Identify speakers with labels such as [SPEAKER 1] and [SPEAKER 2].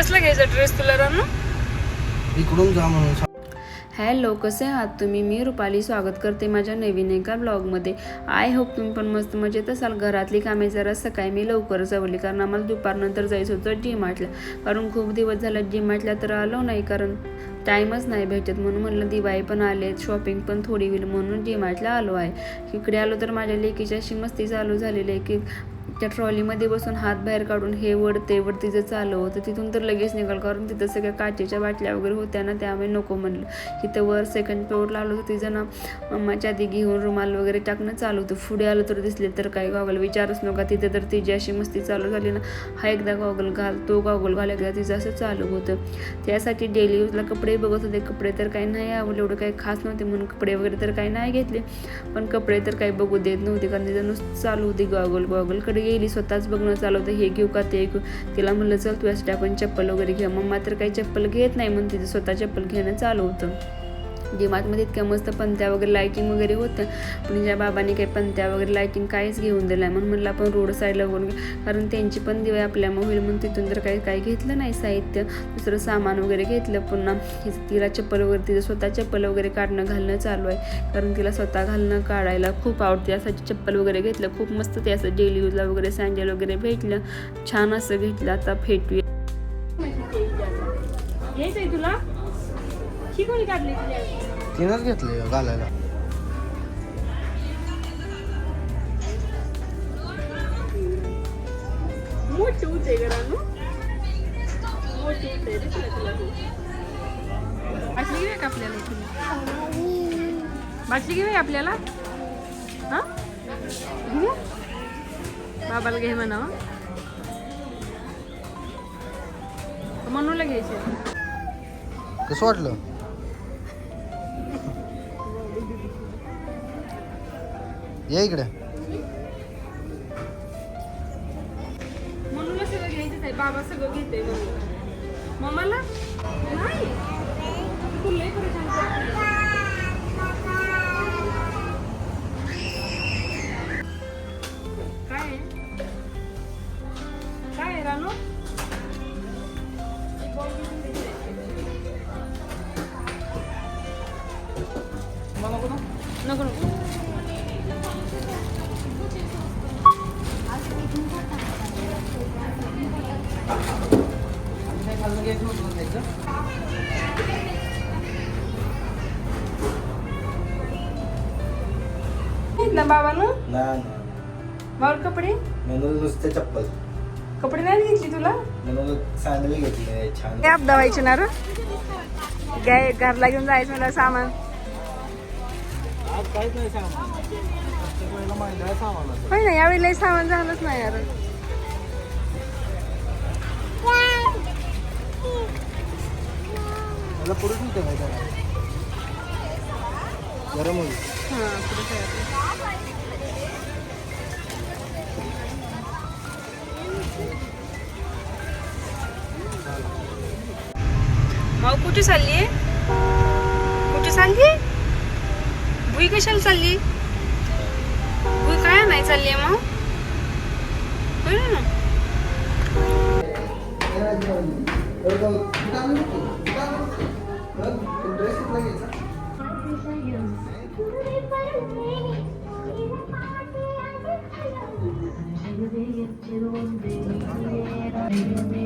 [SPEAKER 1] कसला घ्यायचा ड्रेस तुला रानू?
[SPEAKER 2] इकडून जा म्हणून.
[SPEAKER 1] हॅलो कसे आहात तुम्ही? मी रुपाली स्वागत करते माझ्या नवीन एका ब्लॉगमध्ये. आय होप तुम्ही पण मस्त मजेत असाल. घरातली कामे जरा सकाळी मी लवकरच आवडली कारण आम्हाला दुपारनंतर जायचं होतं डी मार्टला कारण खूप दिवस झाला डी मार्टला तर आलो नाही कारण टाईमच नाही भेटत म्हणून म्हणलं दिवाळी पण आले शॉपिंग पण थोडी होईल म्हणून डी मार्टला आलो आहे. इकडे आलो तर माझ्या लेकीची अशी मस्ती चालू झालेली आहे की त्या ट्रॉलीमध्ये बसून हात बाहेर काढून हे वड ते वड तिचं चालू होतं. तिथून तर लगेच निघाल कारण तिथं सगळ्या काचेच्या बाटल्या वगैरे होत्या ना त्यामुळे नको म्हणलं. तिथं वर सेकंड फ्लोअरला आलो तर तिचं ना मम्माच्या आधी घेऊन रुमाल वगैरे टाकणं चालू होतं. पुढे आलं तर दिसले तर काही गॉगल विचारच नका. तिथे तर तिची अशी मस्ती चालू झाली ना हा एकदा गॉगल घाल तो गॉगल घाल एकदा तिचं असं चालू होतं. त्यासाठी डेली यूजला कपडे बघत होते. कपडे तर काही नाही आवडले एवढं काही खास नव्हते म्हणून कपडे वगैरे तर काही नाही घेतले. पण कपडे तर काही बघू देत नव्हते कारण तिचं नुसतं चालू होती गॉगल गॉगलकडे गेली स्वतःच बघणं चालवतं हे घेऊ का ते घेऊ. तिला म्हणलं चल तू यासाठी आपण चप्पल वगैरे घेऊ मग मात्र काही चप्पल घेत नाही म्हणून तिचं स्वतः चप्पल घेणं चालू होतं डिमार्टमध्ये इतक्या मस्त पंत्या वगैरे लायटिंग वगैरे होतं. पण ज्या बाबांनी काही पंत्या वगैरे लायटिंग काहीच घेऊन दिलं आहे म्हणून म्हणलं आपण रोड साईडला वगैरे कारण त्यांची पण दिवाळी आपल्यामुळे होईल. म्हणून तिथून तर काही काही घेतलं नाही साहित्य. दुसरं सामान वगैरे घेतलं. पुन्हा तिला चप्पल वगैरे तिचं स्वतः चप्पल वगैरे काढणं घालणं चालू आहे. कारण तिला स्वतः घालणं काढायला खूप आवडते. यासाठी चप्पल वगैरे घेतलं. खूप मस्त ते असं डेली यूजला वगैरे सँडल वगैरे भेटलं. छान असं घेतलं. आता फेटूया तुला? काढली
[SPEAKER 2] तिनंच घेतले घालायला.
[SPEAKER 1] मोठे घरानु मोठे तुला बाटली घेऊया का आपल्याला इथून? बाटली घेऊया आपल्याला? हा? घेऊ बाबाला घे म्हणा. मनूला घ्यायचे
[SPEAKER 2] कसं वाटलं? ये इकडे.
[SPEAKER 1] मनूला सगळं घ्यायचंच आहे. बाबा सगळं घेते मम्माला? नाही. तू लय परेशान करते. काय आहे? काय आहे रानू? नको नको. बाबा कपडे?
[SPEAKER 2] म्हणून नुसते चप्पल.
[SPEAKER 1] कपडे नाही घेतली तुला?
[SPEAKER 2] म्हणून सँडल घेतले छान.
[SPEAKER 1] कॅब दवायची ना रे. गाय घरला घेऊन जायचं मला सामान.
[SPEAKER 2] आज काहीच नाही सामान.
[SPEAKER 1] होय ना यावेळी लई सामान झालंच नाही यार.
[SPEAKER 2] गरम होईल.
[SPEAKER 1] हा माऊ कुठे चालली कुठे चालली भुई कशाला चालली काय नाही चालली आहे मग होय ना
[SPEAKER 3] Thank you.